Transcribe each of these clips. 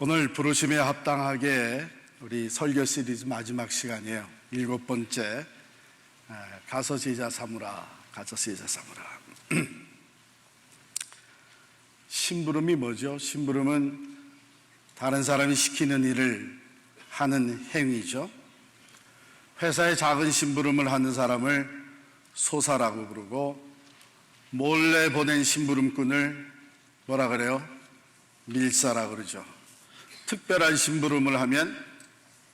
오늘 부르심에 합당하게 우리 설교 시리즈 마지막 시간이에요. 일곱 번째 에, 가서 제자 삼으라, 가서 제자 삼으라. 심부름이 뭐죠? 심부름은 다른 사람이 시키는 일을 하는 행위죠. 회사에 작은 심부름을 하는 사람을 소사라고 부르고 몰래 보낸 심부름꾼을 뭐라 그래요? 밀사라 그러죠. 특별한 심부름을 하면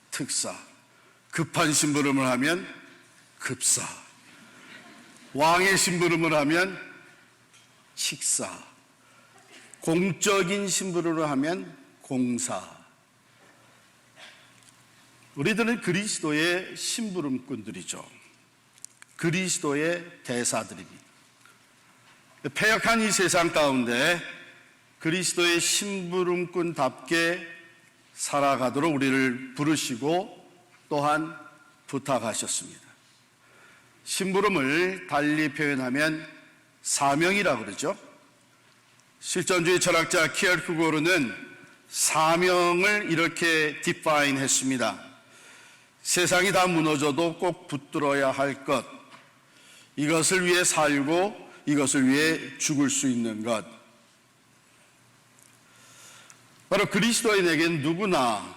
특사, 급한 심부름을 하면 급사, 왕의 심부름을 하면 식사, 공적인 심부름을 하면 공사. 우리들은 그리스도의 심부름꾼들이죠. 그리스도의 대사들입니다. 폐역한 이 세상 가운데 그리스도의 심부름꾼답게 살아가도록 우리를 부르시고 또한 부탁하셨습니다. 심부름을 달리 표현하면 사명이라 그러죠. 실존주의 철학자 키얼크고르는 사명을 이렇게 디파인 했습니다. 세상이 다 무너져도 꼭 붙들어야 할 것. 이것을 위해 살고 이것을 위해 죽을 수 있는 것. 바로 그리스도인에겐 누구나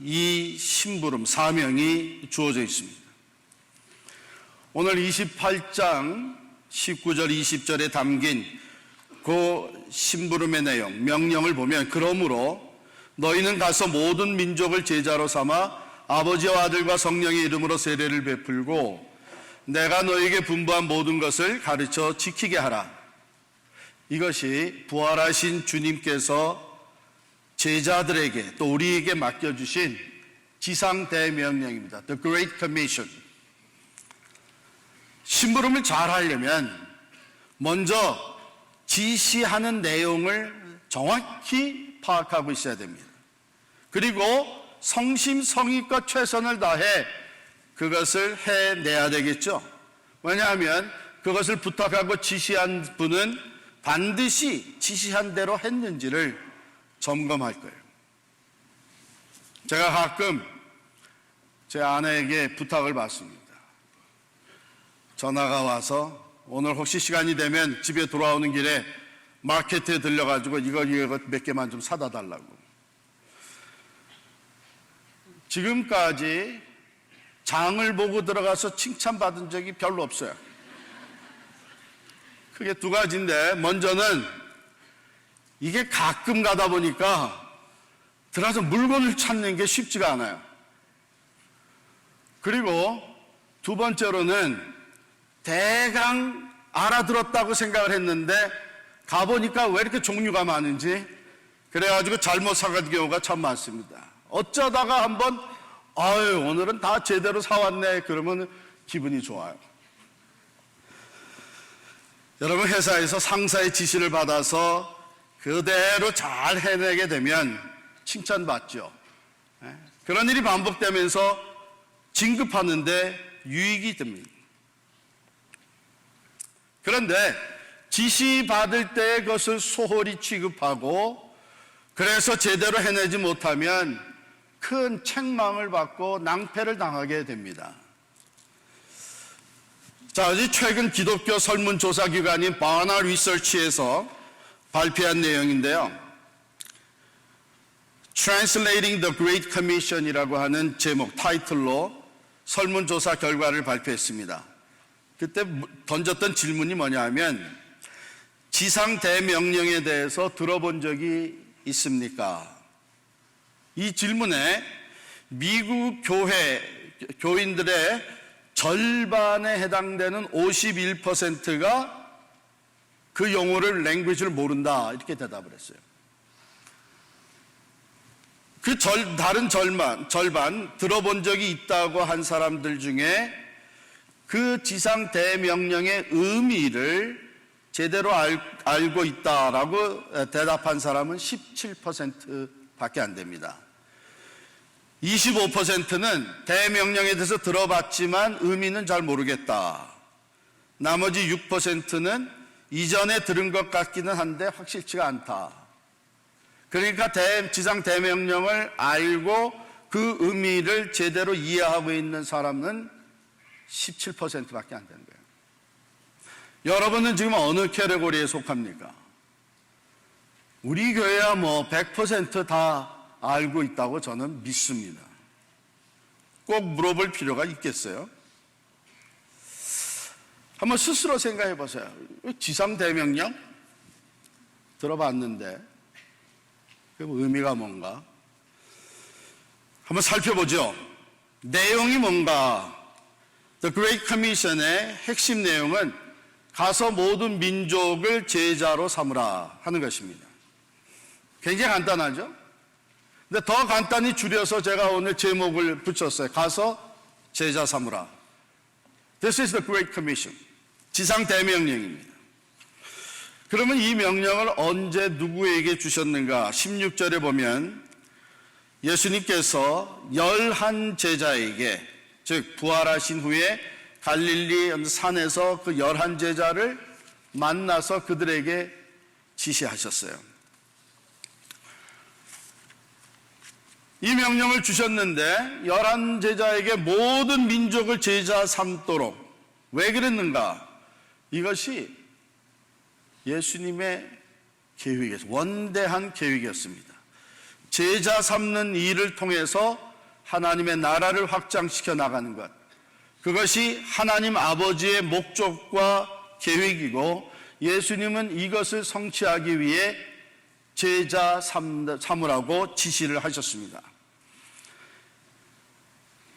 이 심부름, 사명이 주어져 있습니다. 오늘 28장 19절, 20절에 담긴 그 심부름의 내용, 명령을 보면 그러므로 너희는 가서 모든 민족을 제자로 삼아 아버지와 아들과 성령의 이름으로 세례를 베풀고 내가 너에게 분부한 모든 것을 가르쳐 지키게 하라. 이것이 부활하신 주님께서 제자들에게 또 우리에게 맡겨주신 지상 대명령입니다. The Great Commission. 심부름을 잘 하려면 먼저 지시하는 내용을 정확히 파악하고 있어야 됩니다. 그리고 성심성의껏 최선을 다해 그것을 해내야 되겠죠. 왜냐하면 그것을 부탁하고 지시한 분은 반드시 지시한 대로 했는지를 점검할 거예요. 제가 가끔 제 아내에게 부탁을 받습니다. 전화가 와서 오늘 혹시 시간이 되면 집에 돌아오는 길에 마켓에 들려가지고 이거 이거 몇 개만 좀 사다 달라고. 지금까지 장을 보고 들어가서 칭찬받은 적이 별로 없어요. 크게 두 가지인데, 먼저는 이게 가끔 가다 보니까 들어가서 물건을 찾는 게 쉽지가 않아요. 그리고 두 번째로는 대강 알아들었다고 생각을 했는데 가보니까 왜 이렇게 종류가 많은지 그래가지고 잘못 사간 경우가 참 많습니다. 어쩌다가 한번 아유 오늘은 다 제대로 사왔네 그러면 기분이 좋아요. 여러분 회사에서 상사의 지시를 받아서 그대로 잘 해내게 되면 칭찬받죠. 예? 그런 일이 반복되면서 진급하는데 유익이 됩니다. 그런데 지시 받을 때 그것을 소홀히 취급하고 그래서 제대로 해내지 못하면 큰 책망을 받고 낭패를 당하게 됩니다. 자, 이 최근 기독교 설문조사 기관인 바나 리서치에서 발표한 내용인데요. Translating the Great Commission이라고 하는 제목, 타이틀로 설문조사 결과를 발표했습니다. 그때 던졌던 질문이 뭐냐 하면 지상 대명령에 대해서 들어본 적이 있습니까? 이 질문에 미국 교회 교인들의 절반에 해당되는 51%가 그 용어를 랭귀지를 모른다 이렇게 대답을 했어요. 그 절, 다른 절반, 절반 들어본 적이 있다고 한 사람들 중에 그 지상 대명령의 의미를 제대로 알, 알고 있다라고 대답한 사람은 17%밖에 안 됩니다. 25%는 대명령에 대해서 들어봤지만 의미는 잘 모르겠다. 나머지 6%는 이전에 들은 것 같기는 한데 확실치가 않다. 그러니까 대- 지상 대명령을 알고 그 의미를 제대로 이해하고 있는 사람은 17%밖에 안 되는 거예요. 여러분은 지금 어느 캐러고리에 속합니까? 우리 교회야 뭐 100%다 알고 있다고 저는 믿습니다. 꼭 물어볼 필요가 있겠어요? 한번 스스로 생각해 보세요. 지상 대명령 들어봤는데 그 의미가 뭔가? 한번 살펴보죠. 내용이 뭔가? The Great Commission의 핵심 내용은 가서 모든 민족을 제자로 삼으라 하는 것입니다. 굉장히 간단하죠? 근데 더 간단히 줄여서 제가 오늘 제목을 붙였어요. 가서 제자 삼으라. This is the Great Commission. 지상 대명령입니다. 그러면 이 명령을 언제 누구에게 주셨는가? 16절에 보면 예수님께서 열한 제자에게 즉 부활하신 후에 갈릴리 산에서 그 열한 제자를 만나서 그들에게 지시하셨어요. 이 명령을 주셨는데 열한 제자에게 모든 민족을 제자 삼도록 왜 그랬는가? 이것이 예수님의 계획이었 원대한 계획이었습니다. 제자 삼는 일을 통해서 하나님의 나라를 확장시켜 나가는 것. 그것이 하나님 아버지의 목적과 계획이고 예수님은 이것을 성취하기 위해 제자 삼- 삼으라고 지시를 하셨습니다.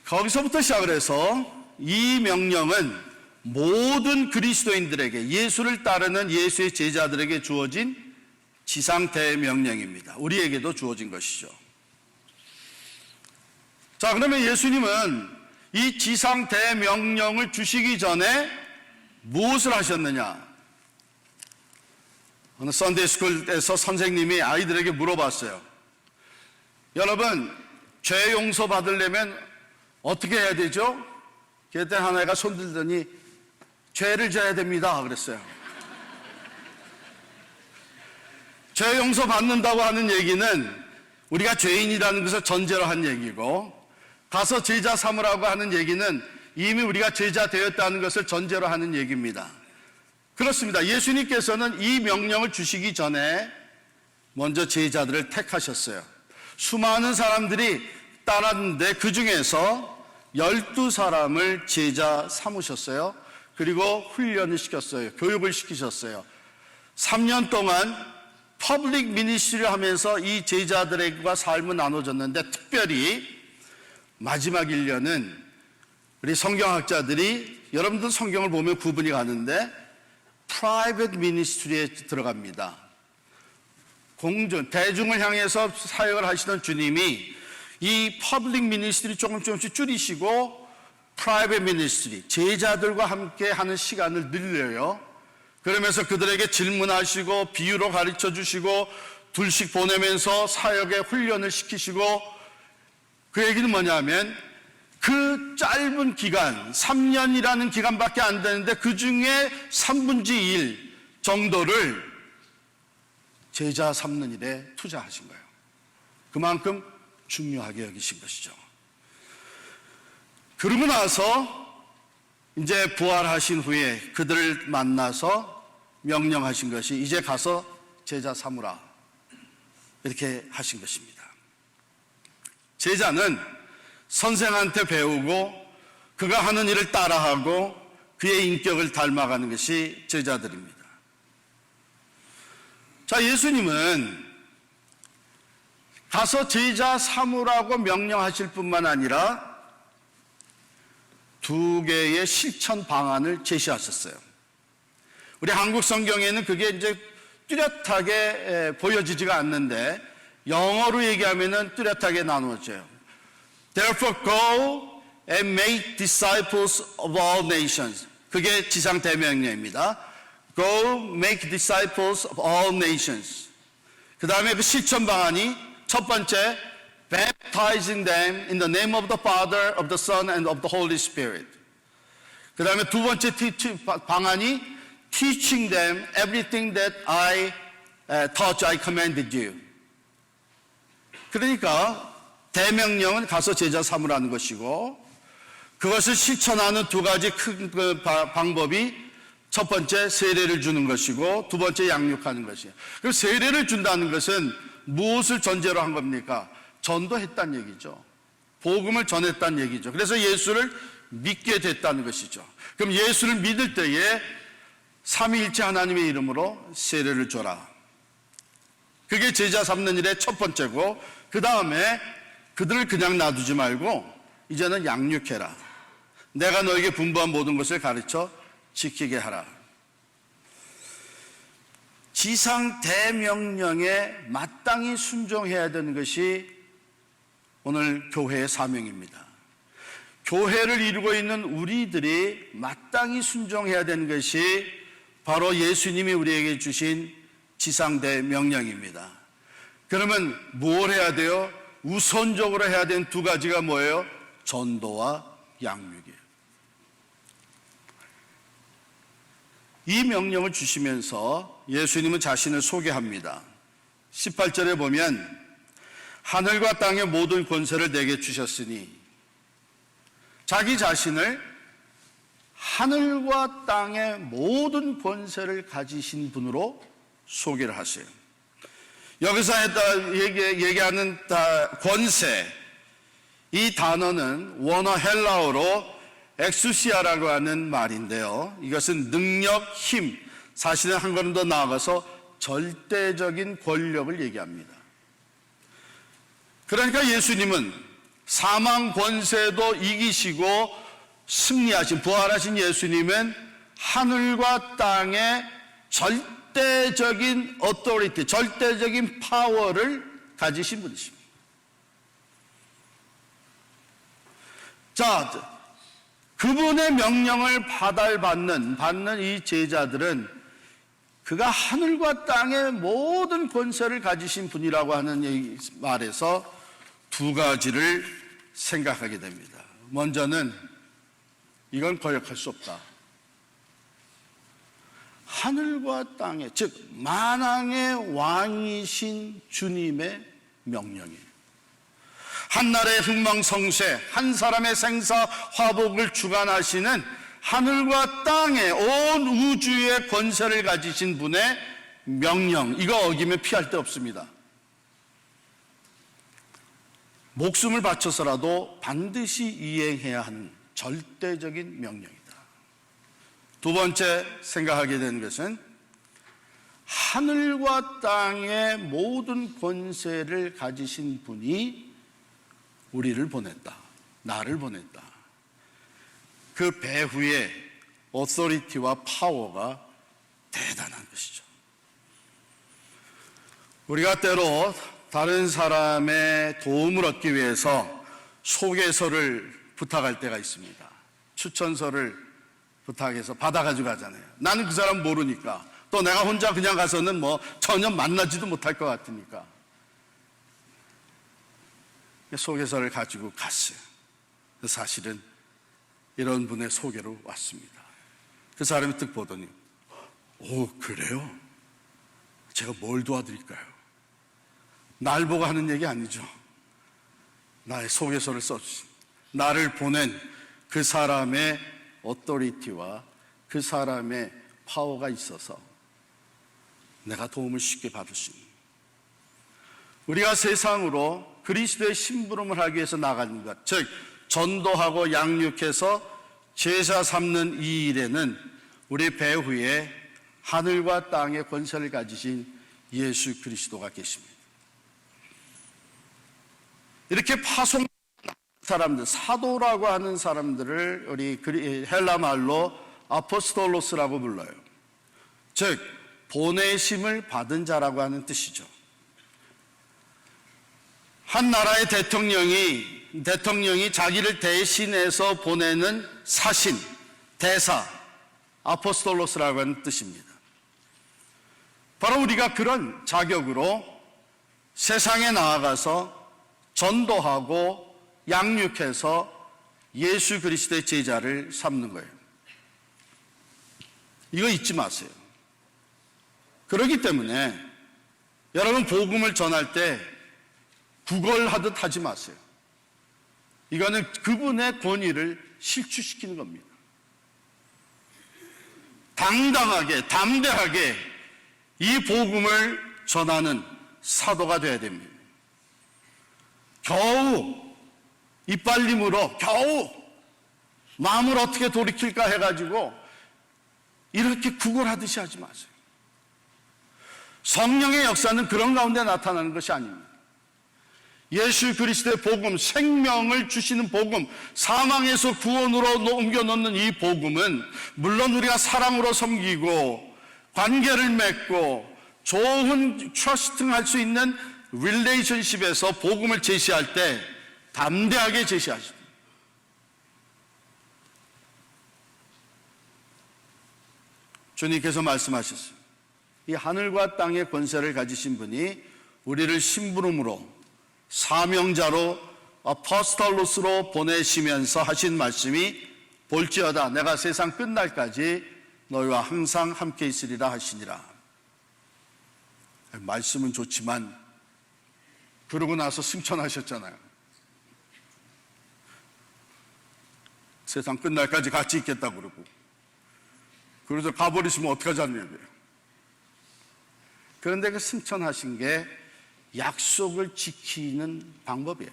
거기서부터 시작을 해서 이 명령은 모든 그리스도인들에게 예수를 따르는 예수의 제자들에게 주어진 지상 대명령입니다. 우리에게도 주어진 것이죠. 자, 그러면 예수님은 이 지상 대명령을 주시기 전에 무엇을 하셨느냐? 어느 썬데이 스쿨에서 선생님이 아이들에게 물어봤어요. 여러분, 죄 용서 받으려면 어떻게 해야 되죠? 그때 하나가 손 들더니 죄를 져야 됩니다. 그랬어요. 죄 용서 받는다고 하는 얘기는 우리가 죄인이라는 것을 전제로 한 얘기고 가서 제자 삼으라고 하는 얘기는 이미 우리가 제자 되었다는 것을 전제로 하는 얘기입니다. 그렇습니다. 예수님께서는 이 명령을 주시기 전에 먼저 제자들을 택하셨어요. 수많은 사람들이 따랐는데 그 중에서 열두 사람을 제자 삼으셨어요. 그리고 훈련을 시켰어요. 교육을 시키셨어요. 3년 동안 퍼블릭 미니스트리를 하면서 이 제자들과 삶을 나눠줬는데 특별히 마지막 1년은 우리 성경학자들이 여러분들 성경을 보면 구분이 가는데 프라이빗 미니스트리에 들어갑니다. 공전, 대중을 향해서 사역을 하시던 주님이 이 퍼블릭 미니스트리 조금 조금씩 줄이시고 프라이빗 미니스트리, 제자들과 함께 하는 시간을 늘려요. 그러면서 그들에게 질문하시고 비유로 가르쳐 주시고 둘씩 보내면서 사역에 훈련을 시키시고 그 얘기는 뭐냐면 그 짧은 기간, 3년이라는 기간밖에 안 되는데 그 중에 3분지 1 정도를 제자 삼는 일에 투자하신 거예요. 그만큼 중요하게 여기신 것이죠. 그러고 나서 이제 부활하신 후에 그들을 만나서 명령하신 것이 이제 가서 제자 삼으라. 이렇게 하신 것입니다. 제자는 선생한테 배우고 그가 하는 일을 따라하고 그의 인격을 닮아가는 것이 제자들입니다. 자, 예수님은 가서 제자 삼으라고 명령하실 뿐만 아니라 두 개의 실천 방안을 제시하셨어요. 우리 한국 성경에는 그게 이제 뚜렷하게 에, 보여지지가 않는데 영어로 얘기하면은 뚜렷하게 나누어져요. Therefore go and make disciples of all nations. 그게 지상 대명령입니다. Go make disciples of all nations. 그 다음에 그 실천 방안이 첫 번째 baptizing them in the name of the Father, of the Son, and of the Holy Spirit. 그 다음에 두 번째 방안이 teaching them everything that I uh, taught I commanded you. 그러니까 대명령은 가서 제자 삼으라는 것이고 그것을 실천하는 두 가지 큰그 바- 방법이 첫 번째 세례를 주는 것이고 두 번째 양육하는 것이에요. 그 세례를 준다는 것은 무엇을 전제로 한 겁니까? 전도했다는 얘기죠. 복음을 전했다는 얘기죠. 그래서 예수를 믿게 됐다는 것이죠. 그럼 예수를 믿을 때에 삼위일체 하나님의 이름으로 세례를 줘라. 그게 제자 삼는 일의 첫 번째고 그 다음에 그들을 그냥 놔두지 말고 이제는 양육해라. 내가 너에게 분부한 모든 것을 가르쳐 지키게 하라. 지상 대명령에 마땅히 순종해야 되는 것이 오늘 교회의 사명입니다. 교회를 이루고 있는 우리들이 마땅히 순종해야 되는 것이 바로 예수님이 우리에게 주신 지상대 명령입니다. 그러면 뭘 해야 돼요? 우선적으로 해야 되는 두 가지가 뭐예요? 전도와 양육이에요. 이 명령을 주시면서 예수님은 자신을 소개합니다. 18절에 보면 하늘과 땅의 모든 권세를 내게 주셨으니 자기 자신을 하늘과 땅의 모든 권세를 가지신 분으로 소개를 하세요. 여기서 얘기, 다 권세 이 단어는 원어 헬라어로 엑수시아라고 하는 말인데요. 이것은 능력, 힘, 사실은 한 걸음 더 나아가서 절대적인 권력을 얘기합니다. 그러니까 예수님은 사망 권세도 이기시고 승리하신 부활하신 예수님은 하늘과 땅의 절대적인 어토리티, 절대적인 파워를 가지신 분이십니다. 자, 그분의 명령을 받아받는 받는 이 제자들은 그가 하늘과 땅의 모든 권세를 가지신 분이라고 하는 이 말에서 두 가지를 생각하게 됩니다. 먼저는 이건 거역할 수 없다. 하늘과 땅의 즉 만왕의 왕이신 주님의 명령이에요. 한 나라의 흥망성쇠, 한 사람의 생사 화복을 주관하시는 하늘과 땅의 온 우주의 권세를 가지신 분의 명령, 이거 어기면 피할 데 없습니다. 목숨을 바쳐서라도 반드시 이행해야 하는 절대적인 명령이다. 두 번째 생각하게 되는 것은 하늘과 땅의 모든 권세를 가지신 분이 우리를 보냈다. 나를 보냈다. 그 배후의 어소리티와 파워가 대단한 것이죠. 우리가 때로 다른 사람의 도움을 얻기 위해서 소개서를 부탁할 때가 있습니다. 추천서를 부탁해서 받아가지고 가잖아요. 나는 그 사람 모르니까. 또 내가 혼자 그냥 가서는 뭐 전혀 만나지도 못할 것 같으니까. 소개서를 가지고 갔어요. 사실은 이런 분의 소개로 왔습니다. 그 사람이 딱 보더니, 오, 그래요? 제가 뭘 도와드릴까요? 날 보고 하는 얘기 아니죠. 나의 소개서를 써주신, 나를 보낸 그 사람의 어토리티와 그 사람의 파워가 있어서 내가 도움을 쉽게 받을 수 있는. 우리가 세상으로 그리스도의 심부름을 하기 위해서 나가는 것, 즉 전도하고 양육해서 제사 삼는 이 일에는 우리 배후에 하늘과 땅의 권세를 가지신 예수 그리스도가 계십니다. 이렇게 파송 사람들, 사도라고 하는 사람들을 우리 헬라 말로 아포스톨로스라고 불러요. 즉 보내심을 받은 자라고 하는 뜻이죠. 한 나라의 대통령이 대통령이 자기를 대신해서 보내는 사신, 대사, 아포스톨로스라고 하는 뜻입니다. 바로 우리가 그런 자격으로 세상에 나아가서 전도하고 양육해서 예수 그리스도의 제자를 삼는 거예요. 이거 잊지 마세요. 그렇기 때문에 여러분 복음을 전할 때 구걸하듯 하지 마세요. 이거는 그분의 권위를 실추시키는 겁니다. 당당하게, 담대하게 이 복음을 전하는 사도가 되어야 됩니다. 겨우 이빨림으로 겨우 마음을 어떻게 돌이킬까 해가지고 이렇게 구걸하듯이 하지 마세요. 성령의 역사는 그런 가운데 나타나는 것이 아닙니다. 예수 그리스도의 복음, 생명을 주시는 복음, 사망에서 구원으로 옮겨 놓는 이 복음은 물론 우리가 사랑으로 섬기고 관계를 맺고 좋은 트러스팅 할 수 있는 릴레이션십에서 복음을 제시할 때 담대하게 제시하십니다. 주님께서 말씀하셨어요. 이 하늘과 땅의 권세를 가지신 분이 우리를 심부름으로 사명자로 아포스톨로스로 보내시면서 하신 말씀이 볼지어다 내가 세상 끝날까지 너희와 항상 함께 있으리라 하시니라. 말씀은 좋지만 그러고 나서 승천하셨잖아요. 세상 끝날까지 같이 있겠다 그러고 그래서 가버리시면 어떡하자는 얘기예요. 그런데 그 승천하신 게 약속을 지키는 방법이에요.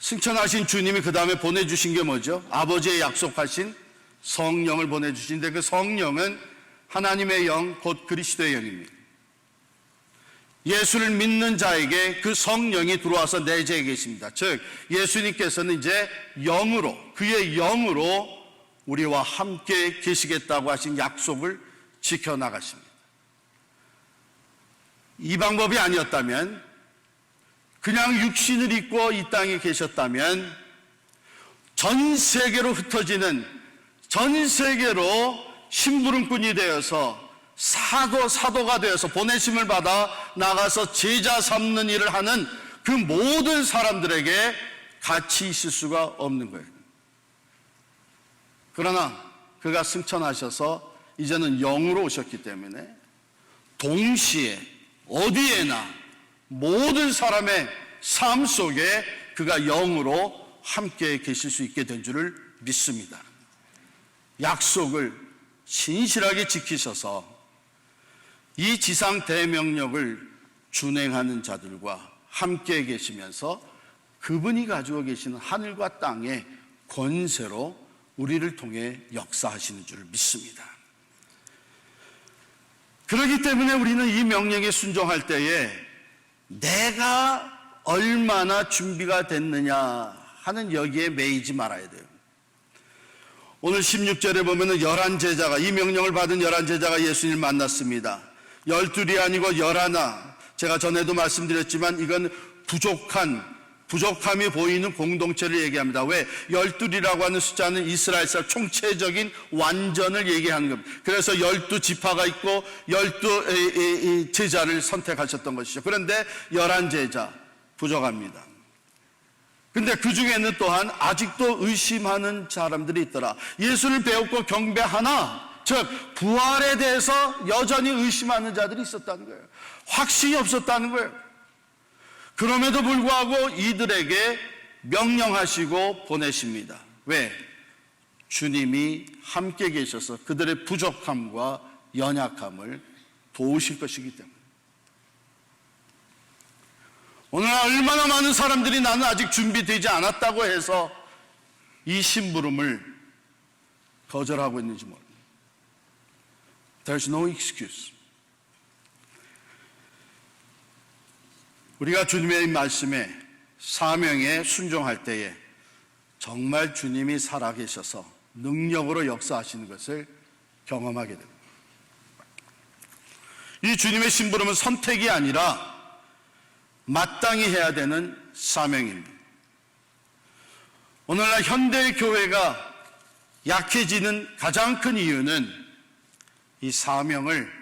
승천하신 주님이 그 다음에 보내주신 게 뭐죠? 아버지의 약속하신 성령을 보내주신데 그 성령은 하나님의 영, 곧 그리스도의 영입니다. 예수를 믿는 자에게 그 성령이 들어와서 내재해 계십니다. 즉, 예수님께서는 이제 영으로, 그의 영으로 우리와 함께 계시겠다고 하신 약속을 지켜나가십니다. 이 방법이 아니었다면 그냥 육신을 입고 이 땅에 계셨다면 전 세계로 흩어지는 전 세계로 심부름꾼이 되어서 사도 사도가 되어서 보내심을 받아 나가서 제자 삼는 일을 하는 그 모든 사람들에게 같이 있을 수가 없는 거예요. 그러나 그가 승천하셔서 이제는 영으로 오셨기 때문에 동시에 어디에나 모든 사람의 삶 속에 그가 영으로 함께 계실 수 있게 된 줄을 믿습니다. 약속을 신실하게 지키셔서 이 지상 대명령을 준행하는 자들과 함께 계시면서 그분이 가지고 계시는 하늘과 땅의 권세로 우리를 통해 역사하시는 줄 믿습니다. 그렇기 때문에 우리는 이 명령에 순종할 때에 내가 얼마나 준비가 됐느냐 하는 여기에 매이지 말아야 돼요. 오늘 16절에 보면은 열한 제자가 이 명령을 받은 열한 제자가 예수님을 만났습니다. 열둘이 아니고 열하나 제가 전에도 말씀드렸지만 이건 부족한 부족함이 보이는 공동체를 얘기합니다. 왜? 열둘이라고 하는 숫자는 이스라엘사 총체적인 완전을 얘기하는 겁니다. 그래서 열두 지파가 있고 열두 제자를 선택하셨던 것이죠. 그런데 열한 제자 부족합니다. 근데 그 중에는 또한 아직도 의심하는 사람들이 있더라. 예수를 배웠고 경배하나, 즉, 부활에 대해서 여전히 의심하는 자들이 있었다는 거예요. 확신이 없었다는 거예요. 그럼에도 불구하고 이들에게 명령하시고 보내십니다. 왜? 주님이 함께 계셔서 그들의 부족함과 연약함을 도우실 것이기 때문에. 오늘 얼마나 많은 사람들이 나는 아직 준비되지 않았다고 해서 이 심부름을 거절하고 있는지 모릅니다. There's no excuse. 우리가 주님의 말씀에 사명에 순종할 때에 정말 주님이 살아계셔서 능력으로 역사하시는 것을 경험하게 됩니다. 이 주님의 심부름은 선택이 아니라 마땅히 해야 되는 사명입니다. 오늘날 현대 교회가 약해지는 가장 큰 이유는 이 사명을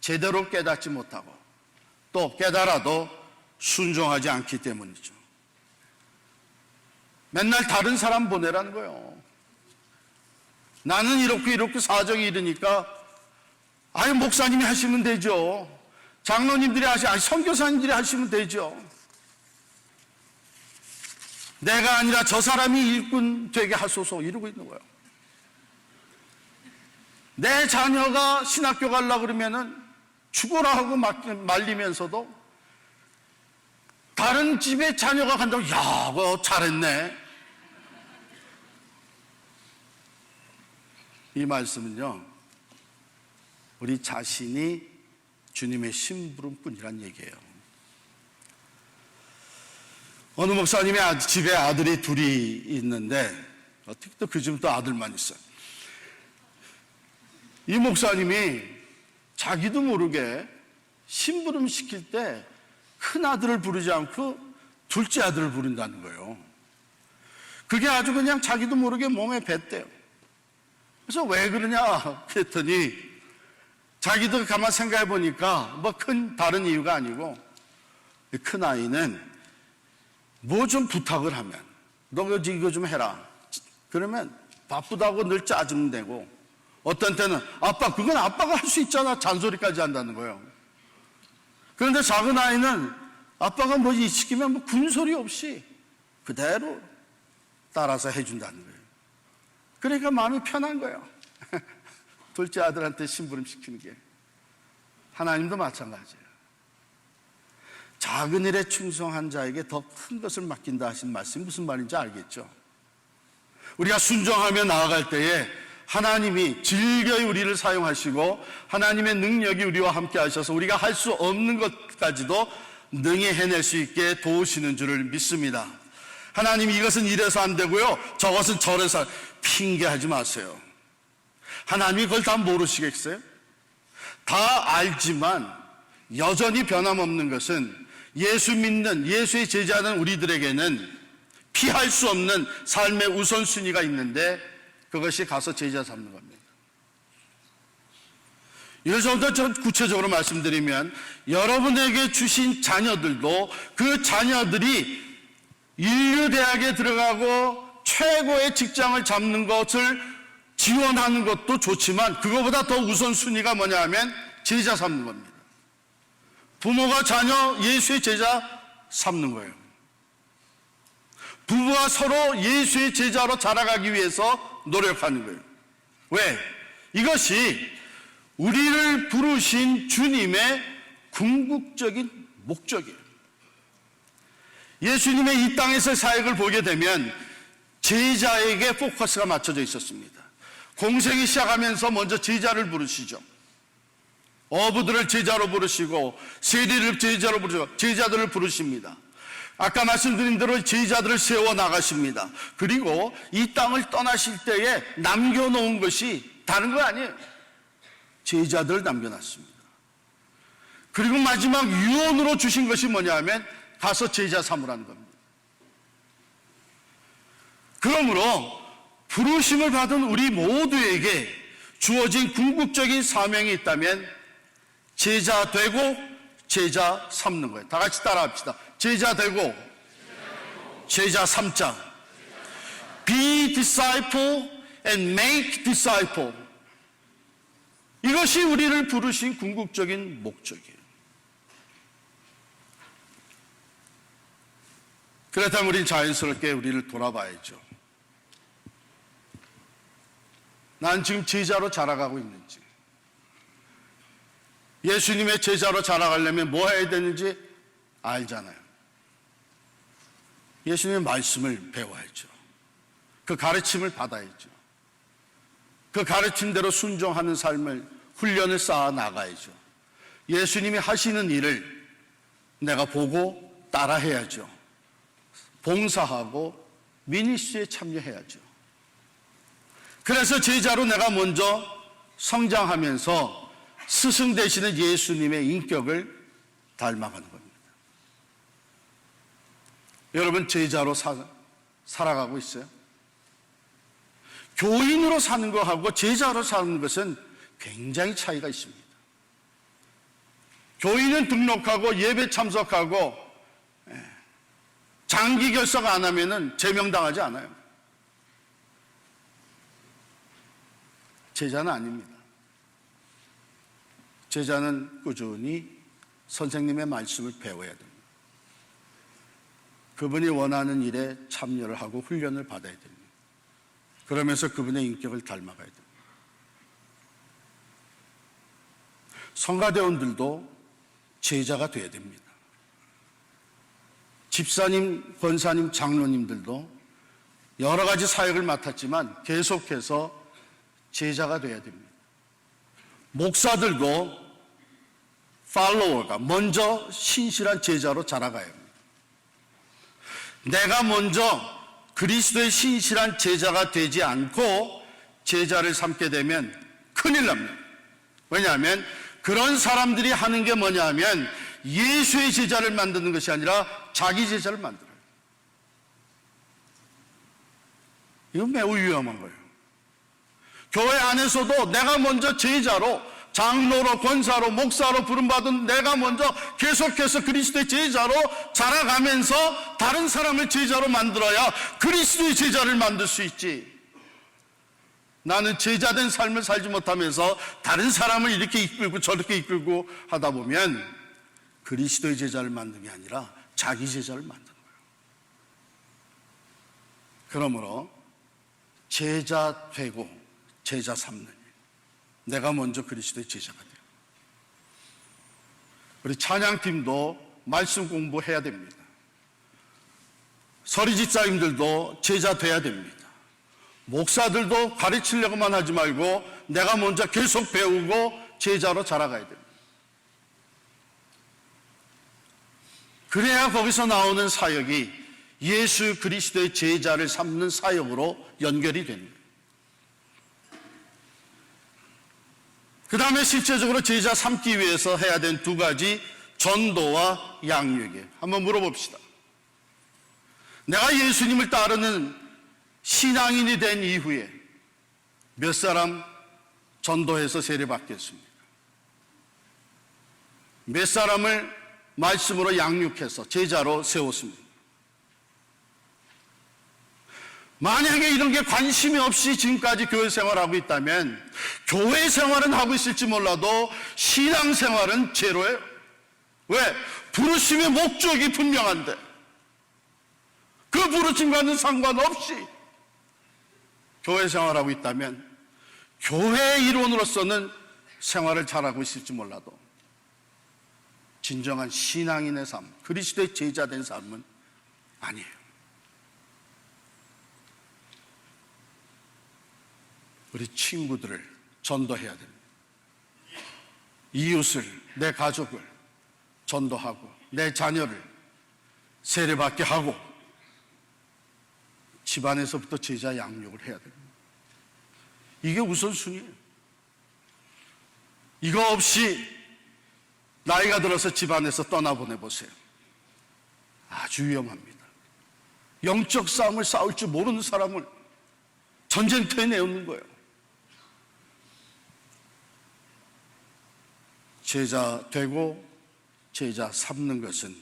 제대로 깨닫지 못하고 또 깨달아도 순종하지 않기 때문이죠. 맨날 다른 사람 보내라는 거예요. 나는 이렇게 이렇게 사정이 이르니까 아유 목사님이 하시면 되죠. 장로님들이 하시, 아니 선교사님들이 하시면 되죠. 내가 아니라 저 사람이 일꾼 되게 하소서 이러고 있는 거예요. 내 자녀가 신학교 가려고 그러면은 죽어라 하고 막- 말리면서도 다른 집에 자녀가 간다고 야, 그거 잘했네. 이 말씀은요. 우리 자신이 주님의 심부름뿐이란 얘기예요. 어느 목사님의 아- 집에 아들이 둘이 있는데 어떻게 또 그 집은 또 아들만 있어요. 이 목사님이 자기도 모르게 심부름 시킬 때 큰 아들을 부르지 않고 둘째 아들을 부른다는 거예요. 그게 아주 그냥 자기도 모르게 몸에 뱉대요. 그래서 왜 그러냐 그랬더니 자기도 가만 생각해 보니까 뭐 큰 다른 이유가 아니고 큰 아이는 뭐 좀 부탁을 하면 너 이거 좀 해라. 그러면 바쁘다고 늘 짜증내고 어떤 때는 아빠 그건 아빠가 할 수 있잖아 잔소리까지 한다는 거예요. 그런데 작은 아이는 아빠가 뭐 시키면 뭐 군소리 없이 그대로 따라서 해준다는 거예요. 그러니까 마음이 편한 거예요. 둘째 아들한테 심부름 시키는 게. 하나님도 마찬가지예요. 작은 일에 충성한 자에게 더 큰 것을 맡긴다 하신 말씀이 무슨 말인지 알겠죠? 우리가 순종하며 나아갈 때에 하나님이 즐겨이 우리를 사용하시고 하나님의 능력이 우리와 함께 하셔서 우리가 할 수 없는 것까지도 능히 해낼 수 있게 도우시는 줄을 믿습니다. 하나님이 이것은 이래서 안 되고요. 저것은 저래서 핑계하지 마세요. 하나님이 그걸 다 모르시겠어요? 다 알지만 여전히 변함없는 것은 예수 믿는 예수의 제자는 우리들에게는 피할 수 없는 삶의 우선순위가 있는데 그것이 가서 제자 삼는 겁니다. 이를 좀더 구체적으로 말씀드리면 여러분에게 주신 자녀들도 그 자녀들이 인류대학에 들어가고 최고의 직장을 잡는 것을 지원하는 것도 좋지만 그거보다 더 우선순위가 뭐냐 하면 제자 삼는 겁니다. 부모가 자녀 예수의 제자 삼는 거예요. 부부가 서로 예수의 제자로 자라가기 위해서 노력하는 거예요. 왜? 이것이 우리를 부르신 주님의 궁극적인 목적이에요. 예수님의 이 땅에서 사역을 보게 되면 제자에게 포커스가 맞춰져 있었습니다. 공생이 시작하면서 먼저 제자를 부르시죠. 어부들을 제자로 부르시고 세리를 제자로 부르시고 제자들을 부르십니다. 아까 말씀드린 대로 제자들을 세워 나가십니다. 그리고 이 땅을 떠나실 때에 남겨놓은 것이 다른 거 아니에요. 제자들을 남겨놨습니다. 그리고 마지막 유언으로 주신 것이 뭐냐 하면 가서 제자 삼으라는 겁니다. 그러므로 부르심을 받은 우리 모두에게 주어진 궁극적인 사명이 있다면 제자 되고 제자 삼는 거예요. 다 같이 따라 합시다. 제자 되고 제자 삼자. Be disciple and make disciple. 이것이 우리를 부르신 궁극적인 목적이에요. 그렇다면 우리는 자연스럽게 우리를 돌아봐야죠. 난 지금 제자로 자라가고 있는지, 예수님의 제자로 자라가려면 뭐 해야 되는지 알잖아요. 예수님의 말씀을 배워야죠. 그 가르침을 받아야죠. 그 가르침대로 순종하는 삶을 훈련을 쌓아 나가야죠. 예수님이 하시는 일을 내가 보고 따라해야죠. 봉사하고 미니스에 참여해야죠. 그래서 제자로 내가 먼저 성장하면서 스승 되시는 예수님의 인격을 닮아가는 겁니다. 여러분 제자로 사, 살아가고 있어요? 교인으로 사는 것하고 제자로 사는 것은 굉장히 차이가 있습니다. 교인은 등록하고 예배 참석하고 예, 장기 결석 안 하면은 제명당하지 않아요. 제자는 아닙니다. 제자는 꾸준히 선생님의 말씀을 배워야 됩니다. 그분이 원하는 일에 참여를 하고 훈련을 받아야 됩니다. 그러면서 그분의 인격을 닮아가야 됩니다. 성가대원들도 제자가 돼야 됩니다. 집사님, 권사님, 장로님들도 여러 가지 사역을 맡았지만 계속해서 제자가 돼야 됩니다. 목사들도 팔로워가 먼저 신실한 제자로 자라가야 합니다. 내가 먼저 그리스도의 신실한 제자가 되지 않고 제자를 삼게 되면 큰일 납니다. 왜냐하면 그런 사람들이 하는 게 뭐냐면 예수의 제자를 만드는 것이 아니라 자기 제자를 만들어요. 이건 매우 위험한 거예요. 교회 안에서도 내가 먼저 제자로 장로로 권사로 목사로 부름받은 내가 먼저 계속해서 그리스도의 제자로 자라가면서 다른 사람을 제자로 만들어야 그리스도의 제자를 만들 수 있지. 나는 제자된 삶을 살지 못하면서 다른 사람을 이렇게 이끌고 저렇게 이끌고 하다 보면 그리스도의 제자를 만든 게 아니라 자기 제자를 만드는 거예요. 그러므로 제자 되고 제자 삼는 일. 내가 먼저 그리스도의 제자가 돼요. 우리 찬양팀도 말씀 공부해야 됩니다. 서리집사님들도 제자 돼야 됩니다. 목사들도 가르치려고만 하지 말고 내가 먼저 계속 배우고 제자로 자라가야 됩니다. 그래야 거기서 나오는 사역이 예수 그리스도의 제자를 삼는 사역으로 연결이 됩니다. 그 다음에 실제적으로 제자 삼기 위해서 해야 된 두 가지 전도와 양육에 한번 물어봅시다. 내가 예수님을 따르는 신앙인이 된 이후에 몇 사람 전도해서 세례받겠습니까? 몇 사람을 말씀으로 양육해서 제자로 세웠습니다. 만약에 이런 게 관심이 없이 지금까지 교회 생활하고 있다면 교회 생활은 하고 있을지 몰라도 신앙 생활은 제로예요. 왜? 부르심의 목적이 분명한데 그 부르심과는 상관없이 교회 생활하고 있다면 교회 일원으로서는 생활을 잘하고 있을지 몰라도 진정한 신앙인의 삶, 그리스도의 제자된 삶은 아니에요. 우리 친구들을 전도해야 됩니다. 이웃을, 내 가족을 전도하고, 내 자녀를 세례받게 하고, 집안에서부터 제자 양육을 해야 됩니다. 이게 우선순위예요. 이거 없이 나이가 들어서 집안에서 떠나보내 보세요. 아주 위험합니다. 영적 싸움을 싸울 줄 모르는 사람을 전쟁터에 내놓는 거예요. 제자 되고 제자 삼는 것은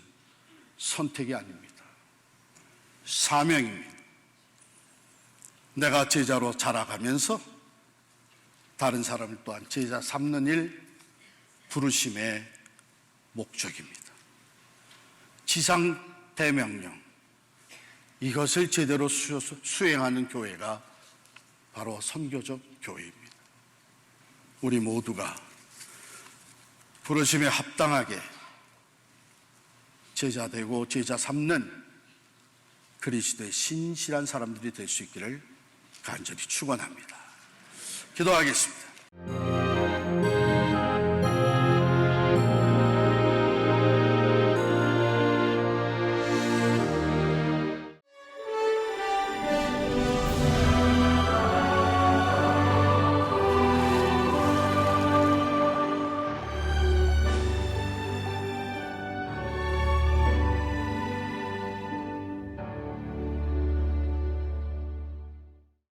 선택이 아닙니다. 사명입니다. 내가 제자로 자라가면서 다른 사람을 또한 제자 삼는 일 부르심의 목적입니다. 지상 대명령 이것을 제대로 수, 수행하는 교회가 바로 선교적 교회입니다. 우리 모두가 부르심에 합당하게 제자 되고 제자 삼는 그리스도의 신실한 사람들이 될 수 있기를 간절히 축원합니다. 기도하겠습니다.